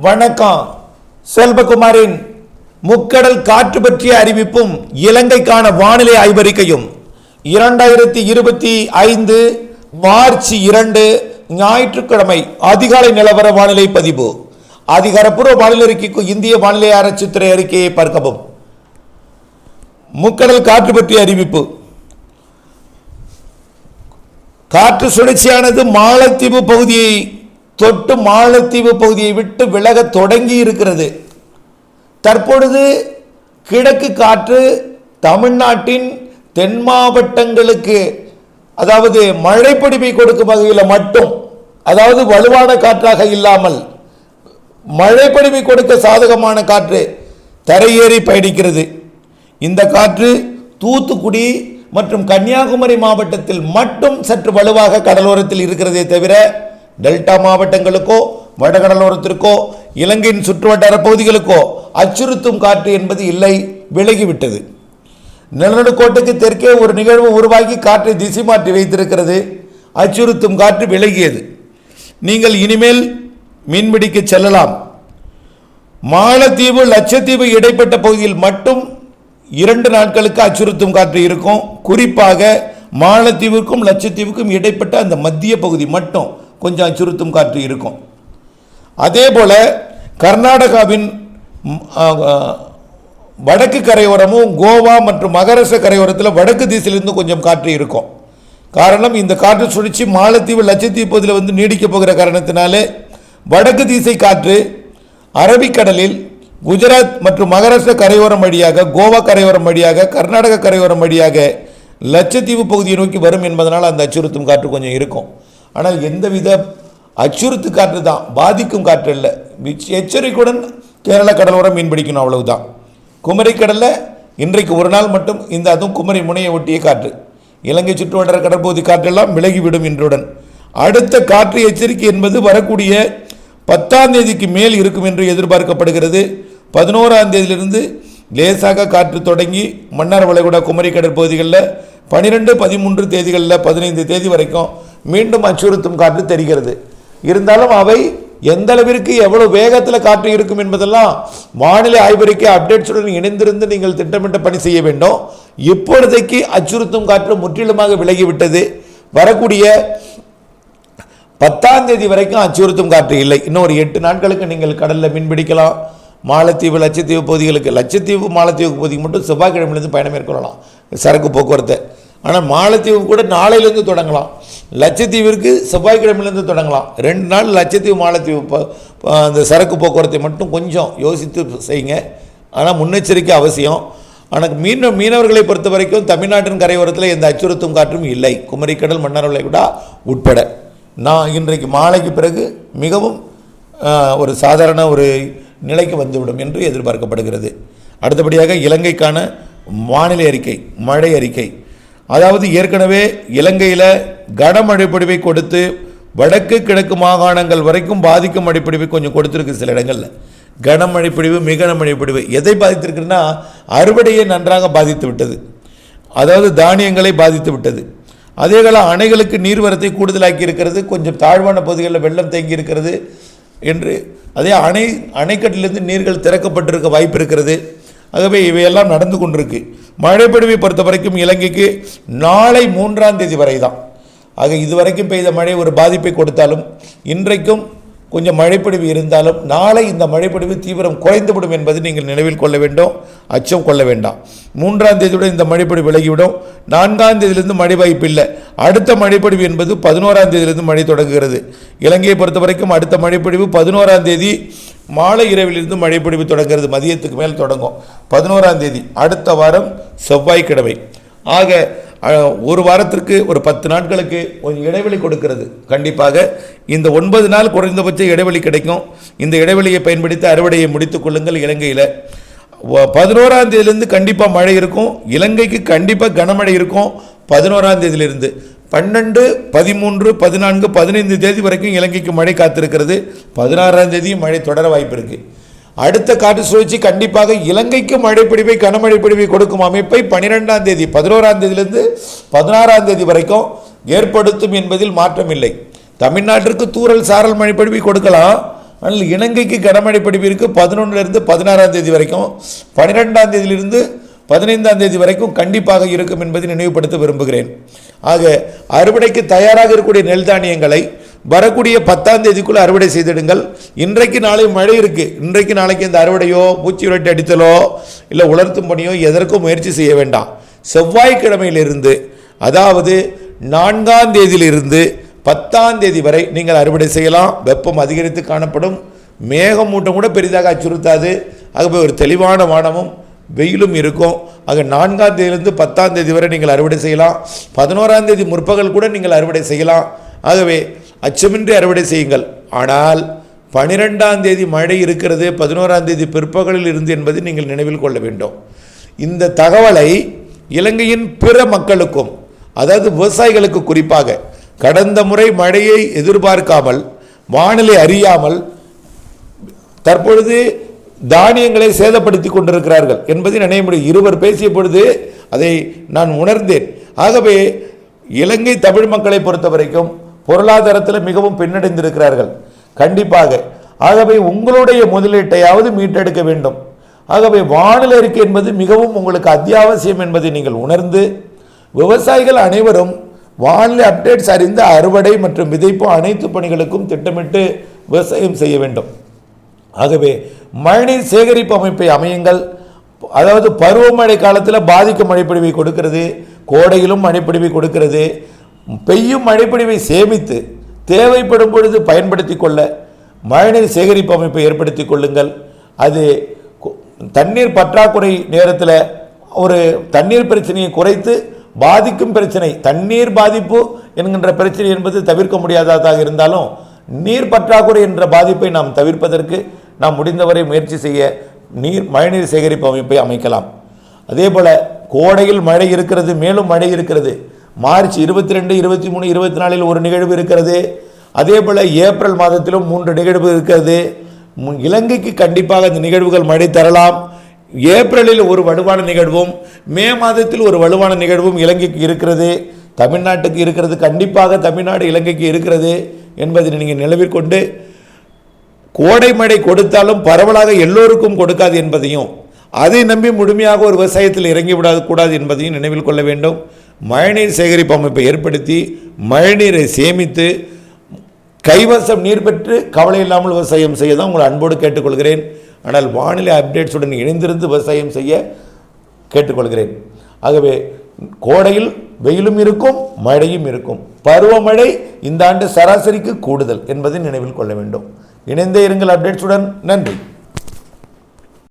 வணக்கம். செல்வகுமாரின் முக்கடல் காற்று பற்றிய அறிவிப்பும் இலங்கைக்கான வானிலை ஆய்வறிக்கையும். இரண்டாயிரத்தி இருபத்தி ஐந்து மார்ச் இரண்டு ஞாயிற்றுக்கிழமை அதிகாலை நிலவர வானிலை பதிவு. அதிகாரப்பூர்வ வானிலை அறிக்கைக்கு இந்திய வானிலை ஆராய்ச்சித்துறை அறிக்கையை பார்க்கவும். முக்கடல் காற்று பற்றிய அறிவிப்பு. காற்று சுழற்சியானது மாலத்தீவு பகுதியை தொட்டு மாலத்தீவு பகுதியை விட்டு விலக தொடங்கி இருக்கிறது தற்பொழுது கிழக்கு காற்று தமிழ்நாட்டின் தென் மாவட்டங்களுக்கு அதாவது மழைப்பொழிவை கொடுக்கும் வகையில் மட்டும் அதாவது வலுவான காற்றாக இல்லாமல் மழைப்பொழிவை கொடுக்க சாதகமான காற்று தரையேறி பயணிக்கிறது. இந்த காற்று தூத்துக்குடி மற்றும் கன்னியாகுமரி மாவட்டத்தில் மட்டும் சற்று வலுவாக கடலோரத்தில் இருக்கிறதே தவிர டெல்டா மாவட்டங்களுக்கோ வடகடலோரத்திற்கோ இலங்கையின் சுற்றுவட்டார பகுதிகளுக்கோ அச்சுறுத்தும் காற்று என்பது இல்லை விலகிவிட்டது. நிலநடுக்கோட்டுக்கு தெற்கே ஒரு நிகழ்வு உருவாக்கி காற்றை திசை மாற்றி வைத்திருக்கிறது. அச்சுறுத்தும் காற்று விலகியது. நீங்கள் இனிமேல் மீன்பிடிக்க செல்லலாம். மாலத்தீவு லட்சத்தீவு இடைப்பட்ட பகுதியில் மட்டும் இரண்டு நாட்களுக்கு அச்சுறுத்தும் காற்று இருக்கும். குறிப்பாக மாலத்தீவுக்கும் லட்சத்தீவுக்கும் இடைப்பட்ட அந்த மத்திய பகுதி மட்டும் கொஞ்சம் அச்சுறுத்தும் காற்று இருக்கும். அதே போல் கர்நாடகாவின் வடக்கு கரையோரமும் கோவா மற்றும் மகாராஷ்டிர கரையோரத்தில் வடக்கு திசையிலிருந்து கொஞ்சம் காற்று இருக்கும். காரணம் இந்த காற்று சுழற்சி மாலத்தீவு லட்சத்தீவு வந்து நீடிக்கப் போகிற காரணத்தினாலே வடக்கு திசை காற்று அரபிக்கடலில் குஜராத் மற்றும் மகாராஷ்டிர கரையோரம் வழியாக கோவா கரையோரம் வழியாக கர்நாடக கரையோரம் வழியாக லட்சத்தீவு பகுதியை நோக்கி வரும் என்பதனால் அந்த அச்சுறுத்தும் காற்று கொஞ்சம் இருக்கும். ஆனால் எந்தவித அச்சுறுத்து காற்று தான் பாதிக்கும் காற்று இல்லை மிச்ச- எச்சரிக்கையுடன் கேரள கடலோரம் மீன் பிடிக்கணும் அவ்வளவுதான். குமரி கடலில் இன்றைக்கு ஒரு நாள் மட்டும் இந்த அதுவும் குமரி முனையை ஒட்டிய காற்று. இலங்கை சுற்றுவட்டார கடற்பகுதி காற்றெல்லாம் விலகிவிடும் இன்றுடன். அடுத்த காற்று எச்சரிக்கை என்பது வரக்கூடிய பத்தாம் தேதிக்கு மேல் இருக்கும் என்று எதிர்பார்க்கப்படுகிறது. பதினோராம் தேதியிலிருந்து லேசாக காற்று தொடங்கி மன்னார் வளைகுடா குமரி கடற்பகுதிகளில் பனிரெண்டு பதிமூன்று தேதிகளில் பதினைந்து தேதி வரைக்கும் மீண்டும் அச்சுறுத்தும் காற்று தெரிகிறது. இருந்தாலும் அவை எந்த அளவிற்கு எவ்வளவு வேகத்தில் காற்று இருக்கும் என்பதெல்லாம் வானிலை ஆய்வறிக்கை அப்டேட்ஸுடன் இணைந்திருந்து நீங்கள் திட்டமிட்ட பணி செய்ய வேண்டும். இப்பொழுதைக்கு அச்சுறுத்தும் காற்று முற்றிலுமாக விலகிவிட்டது. வரக்கூடிய பத்தாம் தேதி வரைக்கும் அச்சுறுத்தும் காற்று இல்லை. இன்னும் ஒரு எட்டு நாட்களுக்கு நீங்கள் கடலில் மீன் பிடிக்கலாம். மாலத்தீவு லட்சத்தீவு பகுதிகளுக்கு லட்சத்தீவு மாலத்தீவு பகுதிக்கு மட்டும் செவ்வாய்க்கிழமையிலேருந்து பயணம் மேற்கொள்ளலாம். சரக்கு போக்குவரத்து. ஆனால் மாலத்தீவு கூட நாளையிலேருந்து தொடங்கலாம். லட்சத்தீவிற்கு செவ்வாய்க்கிழமையிலேருந்து தொடங்கலாம். ரெண்டு நாள் லட்சத்தீவு மாலத்தீவு அந்த சரக்கு போக்குவரத்தை மட்டும் கொஞ்சம் யோசித்து செய்யுங்க. ஆனால் முன்னெச்சரிக்கை அவசியம். ஆனால் மீன மீனவர்களை பொறுத்த வரைக்கும் தமிழ்நாட்டின் கரையோரத்தில் எந்த அச்சுறுத்தும் காற்றும் இல்லை. குமரிக்கடல் மன்னர்களை விட உட்பட. நான் இன்றைக்கு மாலைக்கு பிறகு மிகவும் ஒரு சாதாரண ஒரு நிலைக்கு வந்துவிடும் என்று எதிர்பார்க்கப்படுகிறது. அடுத்தபடியாக இலங்கைக்கான வானிலை அறிக்கை மழை அறிக்கை. அதாவது ஏற்கனவே இலங்கையில் கனமழை பொழிவை கொடுத்து வடக்கு கிழக்கு மாகாணங்கள் வரைக்கும் பாதிக்கும் மழைப்பொழிவை கொஞ்சம் கொடுத்துருக்கு சில இடங்களில். கனமழை பொழிவு மிக கனமழை பொழிவு எதை பாதித்திருக்குன்னா அறுவடையை நன்றாக பாதித்து விட்டது. அதாவது தானியங்களை பாதித்து விட்டது. அதே கால அணைகளுக்கு நீர்வரத்தை கூடுதலாக்கி இருக்கிறது கொஞ்சம் தாழ்வான பகுதிகளில் வெள்ளம் தேங்கி இருக்கிறது என்று. அதே அணை அணைக்கட்டிலிருந்து நீர்கள் திறக்கப்பட்டிருக்க வாய்ப்பு இருக்கிறது. ஆகவே இவையெல்லாம் நடந்து கொண்டிருக்கு. மழைப்பொழிவை பொறுத்த வரைக்கும் இலங்கைக்கு நாளை மூன்றாம் தேதி வரை தான் ஆக இதுவரைக்கும் பெய்த மழை ஒரு பாதிப்பை கொடுத்தாலும் இன்றைக்கும் கொஞ்சம் மழைப்பிடிவு இருந்தாலும் நாளை இந்த மழைப்பிடிவு தீவிரம் குறைந்துவிடும் என்பதை நீங்கள் நினைவில் கொள்ள வேண்டும் அச்சம் கொள்ள வேண்டாம். மூன்றாம் தேதியுடன் இந்த மழைப்பிடிவு விலகிவிடும். நான்காம் தேதியிலிருந்து மழை வாய்ப்பு இல்லை. அடுத்த மழைப்பிடிவு என்பது பதினோராம் தேதியிலிருந்து மழை தொடங்குகிறது. இலங்கையை பொறுத்த வரைக்கும் அடுத்த மழைப்பிடிவு பதினோராம் தேதி மாலை இரவிலிருந்து மழைப்பிடிவு தொடங்குகிறது. மதியத்துக்கு மேல் தொடங்கும். பதினோராம் தேதி அடுத்த வாரம் செவ்வாய்க்கிழமை. ஆக ஒரு வாரத்திற்கு ஒரு பத்து நாட்களுக்கு கொஞ்சம் இடைவெளி கொடுக்கிறது. கண்டிப்பாக இந்த ஒன்பது நாள் குறைந்தபட்ச இடைவெளி கிடைக்கும். இந்த இடைவெளியை பயன்படுத்தி அறுவடையை முடித்துக் கொள்ளுங்கள் இலங்கையில். பதினோராம் தேதியிலிருந்து கண்டிப்பாக மழை இருக்கும். இலங்கைக்கு கண்டிப்பாக கனமழை இருக்கும் பதினோராம் தேதியிலிருந்து. பன்னெண்டு பதிமூன்று பதினான்கு பதினைந்து தேதி வரைக்கும் இலங்கைக்கு மழை காத்திருக்கிறது. பதினாறாம் தேதியும் மழை தொடர வாய்ப்பு இருக்குது அடுத்த காற்று சுழற்சி கண்டிப்பாக இலங்கைக்கு மழைப்பிடிவை கனமழை பிடிவை கொடுக்கும் அமைப்பை பனிரெண்டாம் தேதி பதினோராம் தேதியிலிருந்து பதினாறாம் தேதி வரைக்கும் ஏற்படுத்தும் என்பதில் மாற்றம் இல்லை தமிழ்நாட்டிற்கு தூறல் சாரல் மழைப்பிடிவை கொடுக்கலாம். ஆனால் இலங்கைக்கு கனமழை பிடிப்பு பதினொன்றிலிருந்து பதினாறாம் தேதி வரைக்கும் பன்னிரெண்டாம் தேதியிலிருந்து பதினைந்தாம் தேதி வரைக்கும் கண்டிப்பாக இருக்கும் என்பதை நினைவுபடுத்த விரும்புகிறேன். ஆக அறுவடைக்கு தயாராக இருக்கக்கூடிய நெல் தானியங்களை வரக்கூடிய பத்தாம் தேதிக்குள்ளே அறுவடை செய்திடுங்கள். இன்றைக்கு நாளை மழை இருக்குது இன்றைக்கு நாளைக்கு இந்த அறுவடையோ பூச்சி விரட்டி அடித்தலோ இல்லை உலர்த்தும் பணியோ எதற்கும் முயற்சி செய்ய வேண்டாம். செவ்வாய்க்கிழமையிலிருந்து அதாவது நான்காம் தேதியிலிருந்து பத்தாம் தேதி வரை நீங்கள் அறுவடை செய்யலாம். வெப்பம் அதிகரித்து காணப்படும். மேகமூட்டம் கூட பெரிதாக அச்சுறுத்தாது. ஆகவே ஒரு தெளிவான வானமும் வெயிலும் இருக்கும். ஆக நான்காம் தேதியிலிருந்து பத்தாம் தேதி வரை நீங்கள் அறுவடை செய்யலாம். பதினோராம் தேதி முற்பகல் கூட நீங்கள் அறுவடை செய்யலாம். ஆகவே அச்சமின்றி அறுவடை செய்யுங்கள். ஆனால் பனிரெண்டாம் தேதி மழை இருக்கிறது பதினோராம் தேதி பிற்பகலில் இருந்து என்பதை நீங்கள் நினைவில் கொள்ள வேண்டும். இந்த தகவலை இலங்கையின் பிற மக்களுக்கும் அதாவது விவசாயிகளுக்கு குறிப்பாக கடந்த முறை மழையை எதிர்பார்க்காமல் வானிலை அறியாமல் தற்பொழுது தானியங்களை சேதப்படுத்தி கொண்டிருக்கிறார்கள் என்பதை நினைவு முடியும் இருவர் பேசிய பொழுது அதை நான் உணர்ந்தேன். ஆகவே இலங்கை தமிழ் மக்களை பொறுத்த வரைக்கும் பொருளாதாரத்தில் மிகவும் பின்னடைந்திருக்கிறார்கள். கண்டிப்பாக. ஆகவே உங்களுடைய முதலீட்டையாவது மீட்டெடுக்க வேண்டும். ஆகவே வானிலை அறிக்கை என்பது மிகவும் உங்களுக்கு அத்தியாவசியம் என்பதை நீங்கள் உணர்ந்து விவசாயிகள் அனைவரும் வானிலை அப்டேட்ஸ் அறிந்து அறுவடை மற்றும் விதைப்பு அனைத்து பணிகளுக்கும் திட்டமிட்டு விவசாயம் செய்ய வேண்டும். ஆகவே மழைநீர் சேகரிப்பு அமைப்பை அமையுங்கள். அதாவது பருவமழை காலத்தில் பாதிக்கும் மழைப்பொழிவை கொடுக்கிறது. கோடையிலும் மழைப்பொழிவை கொடுக்கிறது. பெய்யும் மழைப்பொழிவை சேமித்து தேவைப்படும் பொழுது பயன்படுத்தி கொள்ள மழைநீர் சேகரிப்பு அமைப்பை ஏற்படுத்தி கொள்ளுங்கள். அது தண்ணீர் பற்றாக்குறை நேரத்தில் ஒரு தண்ணீர் பிரச்சனையை குறைத்து பாதிக்கும் பிரச்சனை தண்ணீர் பாதிப்பு என்கின்ற பிரச்சனை என்பது தவிர்க்க முடியாததாக இருந்தாலும் நீர் பற்றாக்குறை என்ற பாதிப்பை நாம் தவிர்ப்பதற்கு நாம் முடிந்தவரை முயற்சி செய்ய நீர் மழைநீர் சேகரிப்பு அமைப்பை அமைக்கலாம். அதே போல் கோடையில் மழை இருக்கிறது மேலும் மழை இருக்கிறது. மார்ச் இருபத்தி ரெண்டு இருபத்தி மூணு இருபத்தி நாலில் ஒரு நிகழ்வு இருக்கிறது. அதே போல் ஏப்ரல் மாதத்திலும் மூன்று நிகழ்வு இருக்கிறது. மு- இலங்கைக்கு கண்டிப்பாக இந்த நிகழ்வுகள் மழை தரலாம். ஏப்ரலில் ஒரு வலுவான நிகழ்வும் மே மாதத்தில் ஒரு வலுவான நிகழ்வும் இலங்கைக்கு இருக்கிறது. தமிழ்நாட்டுக்கு இருக்கிறது கண்டிப்பாக தமிழ்நாடு இலங்கைக்கு இருக்கிறது என்பதை நீங்கள் நிலவிற்கொண்டு கோடை மழை கொடுத்தாலும் பரவலாக எல்லோருக்கும் கொடுக்காது என்பதையும் அதை நம்பி முழுமையாக ஒரு விவசாயத்தில் இறங்கி விடாது கூடாது என்பதையும் நினைவில் கொள்ள வேண்டும். மழைநீர் சேகரிப்பு அமைப்பை ஏற்படுத்தி மழைநீரை சேமித்து கைவசம் நீர் பெற்று கவலை இல்லாமல் விவசாயம் செய்ய தான் உங்களை அன்போடு கேட்டுக்கொள்கிறேன். ஆனால் வானிலை அப்டேட்ஸுடன் இணைந்திருந்து விவசாயம் செய்ய கேட்டுக்கொள்கிறேன். ஆகவே கோடையில் வெயிலும் இருக்கும் மழையும் இருக்கும். பருவமழை இந்த ஆண்டு சராசரிக்கு கூடுதல் என்பதை நினைவில் கொள்ள வேண்டும். இணைந்தே இருங்கள் அப்டேட்ஸுடன் நன்றி.